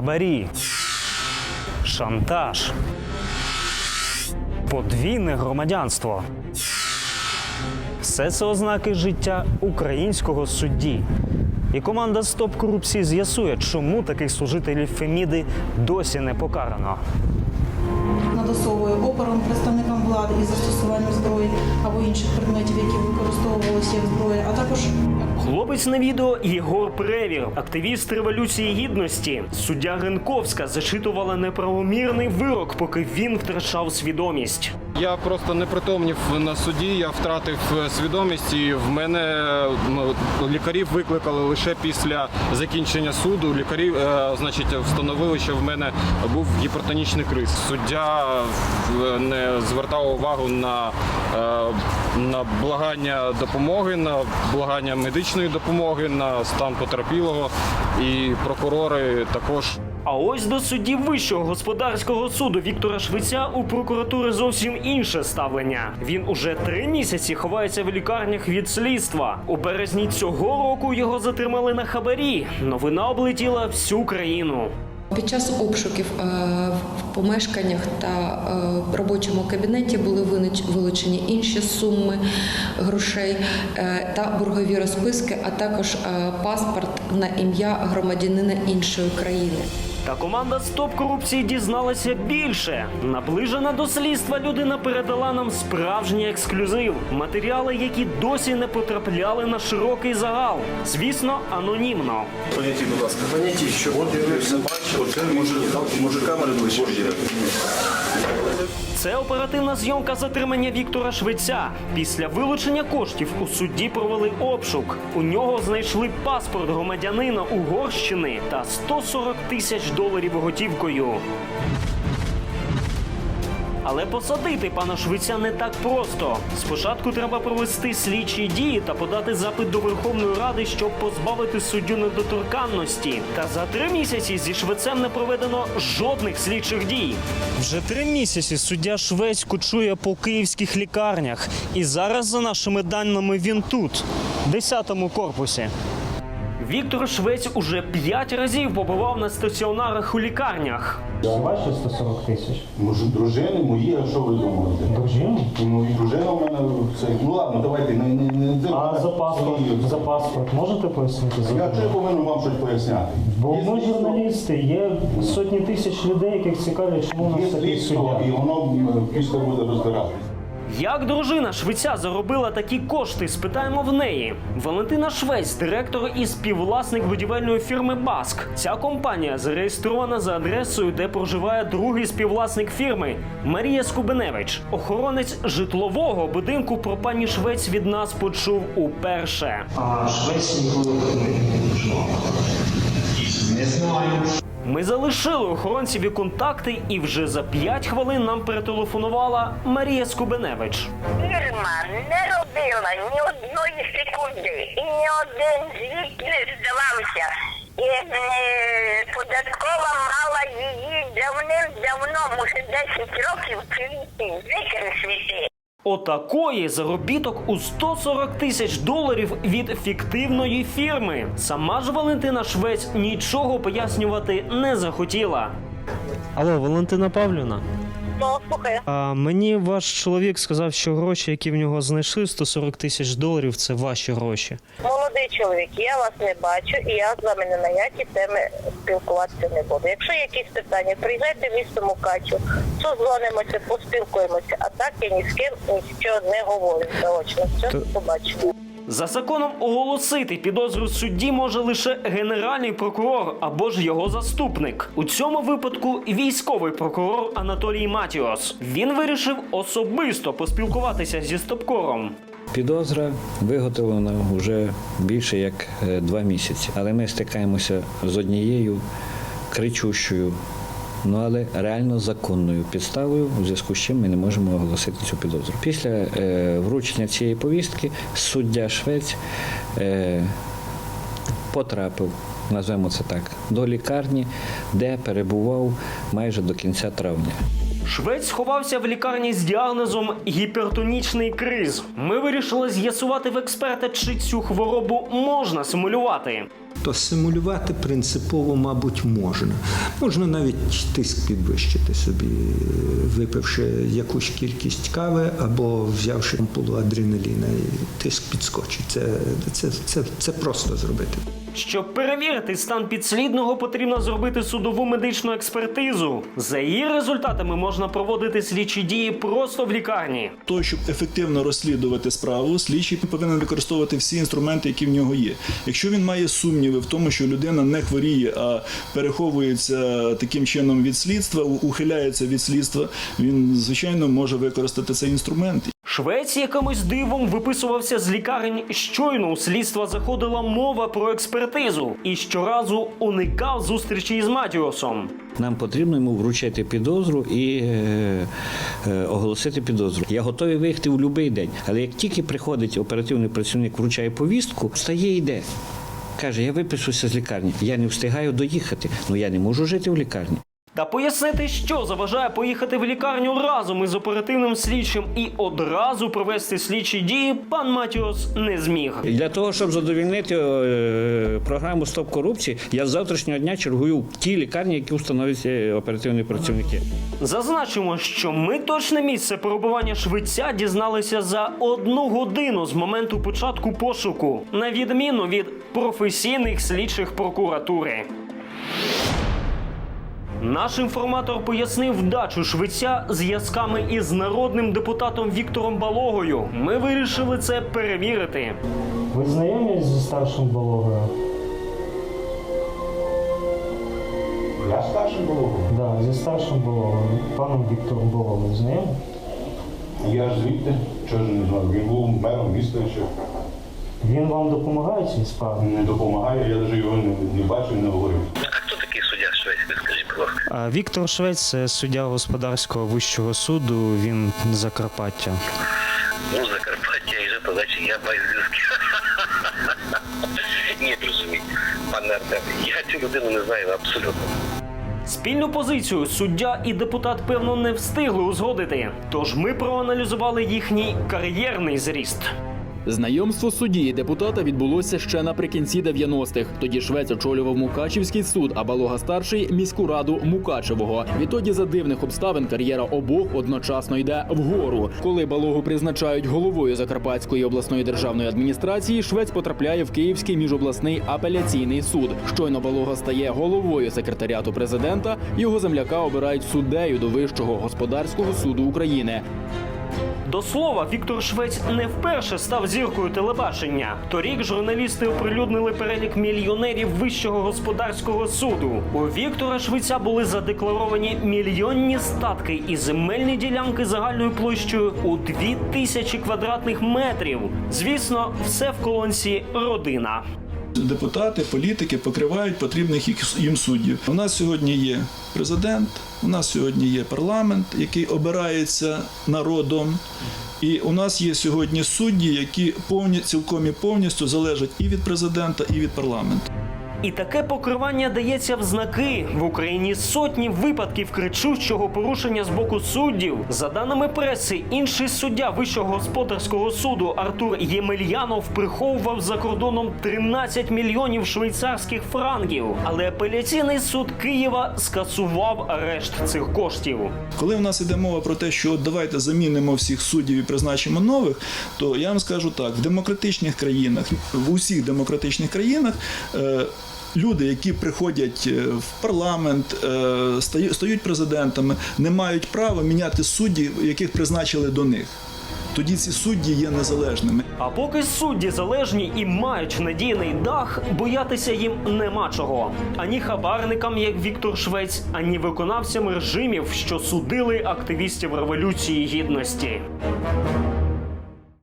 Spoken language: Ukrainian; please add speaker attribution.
Speaker 1: хабарі, шантаж, подвійне громадянство. Все це ознаки життя українського судді. І команда Стоп корупції з'ясує, чому таких служителів Феміди досі не покарано.
Speaker 2: надасовує опорам представникам влади із застосуванням зброї або інших предметів, які використовувалися як зброя, а також
Speaker 1: Хлопець на відео Єгор Превір, активіст революції гідності. Суддя Ренковська зачитувала неправомірний вирок, поки він втрачав свідомість.
Speaker 3: Я просто не притомнів на суді, я втратив е, свідомість і в мене лікарів викликали лише після закінчення суду. Лікарі е, значить, встановили, що в мене був гіпертонічний криз. Суддя е, не звертав увагу на, на благання допомоги, на благання медичної допомоги, на стан потерпілого. І прокурори також
Speaker 1: А ось до судді Вищого господарського суду Віктора Швеця у прокуратури зовсім інше ставлення. Він уже три місяці ховається в лікарнях від слідства. У березні цього року його затримали на хабарі. Новина облетіла всю країну.
Speaker 4: Під час обшуків е, в помешканнях та е, робочому кабінеті були вилучені інші суми грошей е, та боргові розписки, а також паспорт на ім'я громадянина іншої країни.
Speaker 1: Та команда Стоп корупції дізналася більше. Наближена до слідства людина передала нам справжній ексклюзив. Матеріали, які досі не потрапляли на широкий загал. Звісно, анонімно.
Speaker 5: Поняті, будь ласка. поняті, що от я все бачив, може, може камери ближче.
Speaker 1: Це оперативна зйомка затримання Віктора Швеця. Після вилучення коштів у судді провели обшук. У нього знайшли паспорт громадянина Угорщини та 140 тисяч доларів готівкою. Але посадити пана Швеця не так просто. Спочатку треба провести слідчі дії та подати запит до Верховної Ради, щоб позбавити суддю недоторканності. Та за три місяці зі Швецем не проведено жодних слідчих дій. Вже три місяці суддя Швець кучує по київських лікарнях. І зараз, за нашими даними, він тут, в 10-му корпусі. Віктор Швець уже п'ять разів побував на стаціонарах у лікарнях.
Speaker 6: Бачите 140 тисяч?
Speaker 5: Може, дружини мої, а що ви думаєте?
Speaker 6: Дружину?
Speaker 5: Ну і дружина в мене це. Ну ладно, давайте не не не це.
Speaker 6: А за паспорт, за паспорт можете пояснити? За
Speaker 5: Я чи повинен вам щось поясняти?
Speaker 6: Бо
Speaker 5: Є
Speaker 6: ми
Speaker 5: слідство,
Speaker 6: журналісти, є сотні тисяч людей, яких цікавлять, чому у
Speaker 5: Є
Speaker 6: нас такий
Speaker 5: слідство, і воно м, після буде розбиратися.
Speaker 1: Як дружина Швеця заробила такі кошти? Спитаємо в неї. Валентина Швець, директор і співвласник будівельної фірми Баск. Ця компанія зареєстрована за адресою, де проживає другий співвласник фірми Марія Скубеневич. Охоронець житлового будинку про пані Швець від нас почув уперше.
Speaker 7: А Швець ніколи не. Не знаю.
Speaker 1: Ми залишили охоронцеві контакти, і вже за 5 хвилин нам перетелефонувала Марія Скубеневич.
Speaker 8: Фірма не робила ні одної секунди і ні один звіт не здавався. І е, податкова мала її давним-давно, може 10 років квіти, викреслити.
Speaker 1: Отакої заробіток у 140 тисяч доларів від фіктивної фірми. Сама ж Валентина Швець нічого пояснювати не захотіла. Алло, Валентина Павлівна.
Speaker 8: Ну,
Speaker 1: А мені ваш чоловік сказав, що гроші, які в нього знайшли, 140 тисяч доларів, це ваші гроші.
Speaker 8: молодий чоловік, я вас не бачу і я з вами не на які теми спілкуватися не буду. Якщо є якісь питання, приїжджайте в місто Мукачу, созвонимося, поспілкуємося, а так я ні з ким нічого не говорю заочно. Все, побачимо.
Speaker 1: За законом оголосити підозру судді може лише генеральний прокурор або ж його заступник. У цьому випадку військовий прокурор Анатолій Матіос. Він вирішив особисто поспілкуватися зі стопкором.
Speaker 9: Підозра виготовлена вже більше як е, два місяці. Але ми стикаємося з однією кричущою, ну але реально законною підставою, у зв'язку з чим ми не можемо оголосити цю підозру. Після е, вручення цієї повістки суддя Швець е, потрапив, назвемо це так, до лікарні, де перебував майже до кінця травня.
Speaker 1: Швець сховався в лікарні з діагнозом гіпертонічний криз. Ми вирішили з'ясувати в експерта, чи цю хворобу можна симулювати.
Speaker 10: То симулювати принципово, мабуть, можна. Можна навіть тиск підвищити собі, випивши якусь кількість кави або взявши ампулу адреналіна, і тиск підскочить. Це, це, це, це просто зробити.
Speaker 1: Щоб перевірити стан підслідного, потрібно зробити судову медичну експертизу. За її результатами можна проводити слідчі дії просто в лікарні.
Speaker 11: того, щоб ефективно розслідувати справу, слідчий повинен використовувати всі інструменти, які в нього є. Якщо він має сумніви в тому, що людина не хворіє, а переховується таким чином від слідства, ухиляється від слідства, він звичайно може використати цей інструмент.
Speaker 1: Швець якимось дивом виписувався з лікарень. Щойно у слідства заходила мова про експертизу і щоразу уникав зустрічі із Матіосом.
Speaker 9: Нам потрібно йому вручити підозру і е, е, оголосити підозру. Я готовий виїхати в будь-який день. Але як тільки приходить оперативний працівник, вручає повістку, встає і йде. Каже, я випишуся з лікарні. Я не встигаю доїхати. Ну я не можу жити в лікарні.
Speaker 1: Та пояснити, що заважає поїхати в лікарню разом із оперативним слідчим і одразу провести слідчі дії, пан Матіос не зміг.
Speaker 9: Для того, щоб задовільнити е, програму Стоп корупції, я з завтрашнього дня чергую в тій лікарні, які встановлюють е, оперативні працівники.
Speaker 1: Зазначимо, що ми точне місце перебування швеця дізналися за одну годину з моменту початку пошуку, на відміну від професійних слідчих прокуратури. Наш інформатор пояснив вдачу швеця зв'язками із народним депутатом Віктором Балогою. Ми вирішили це перевірити.
Speaker 6: Ви знайомі зі старшим Балогою?
Speaker 7: Я старший був.
Speaker 6: Да, зі старшим Балогою, паном Віктором Балогою знайомі?
Speaker 7: Я ж звідти, чого ж не знаю. Він був мером міста ще.
Speaker 6: Він вам допомагає цій справі?
Speaker 7: Не допомагає, я навіть його не, не бачив, не говорив.
Speaker 6: А Віктор Швець це суддя господарського вищого суду, він Закарпаття.
Speaker 12: Ну, Закарпаття і же подачі я маю. Ні, розумію, пане Артем, я цю людину не знаю абсолютно.
Speaker 1: Спільну позицію суддя і депутат певно не встигли узгодити. Тож ми проаналізували їхній кар'єрний зріст.
Speaker 13: Знайомство судді і депутата відбулося ще наприкінці 90-х. Тоді Швець очолював Мукачівський суд, а Балога старший міську раду Мукачевого. Відтоді за дивних обставин кар'єра обох одночасно йде вгору. Коли Балогу призначають головою Закарпатської обласної державної адміністрації, Швець потрапляє в Київський міжобласний апеляційний суд. Щойно Балога стає головою секретаріату президента. Його земляка обирають суддею до Вищого господарського суду України.
Speaker 1: До слова, Віктор Швець не вперше став зіркою телебачення. Торік журналісти оприлюднили перелік мільйонерів Вищого господарського суду. У Віктора Швеця були задекларовані мільйонні статки і земельні ділянки загальною площею у дві тисячі квадратних метрів. Звісно, все в колонці родина.
Speaker 11: Депутати, політики покривають потрібних їм суддів. У нас сьогодні є президент, у нас сьогодні є парламент, який обирається народом. І у нас є сьогодні судді, які повні цілком і повністю залежать і від президента, і від парламенту.
Speaker 1: І таке покривання дається в знаки в Україні сотні випадків кричущого порушення з боку суддів. За даними преси, інший суддя Вищого господарського суду Артур Ємельянов приховував за кордоном 13 мільйонів швейцарських франків. Але апеляційний суд Києва скасував арешт цих коштів.
Speaker 11: Коли в нас йде мова про те, що давайте замінимо всіх суддів і призначимо нових, то я вам скажу так: в демократичних країнах, в усіх демократичних країнах. Люди, які приходять е, в парламент, е, стають президентами, не мають права міняти суддів, яких призначили до них. Тоді ці судді є незалежними.
Speaker 1: А поки судді залежні і мають надійний дах, боятися їм нема чого. Ані хабарникам, як Віктор Швець, ані виконавцям режимів, що судили активістів революції гідності.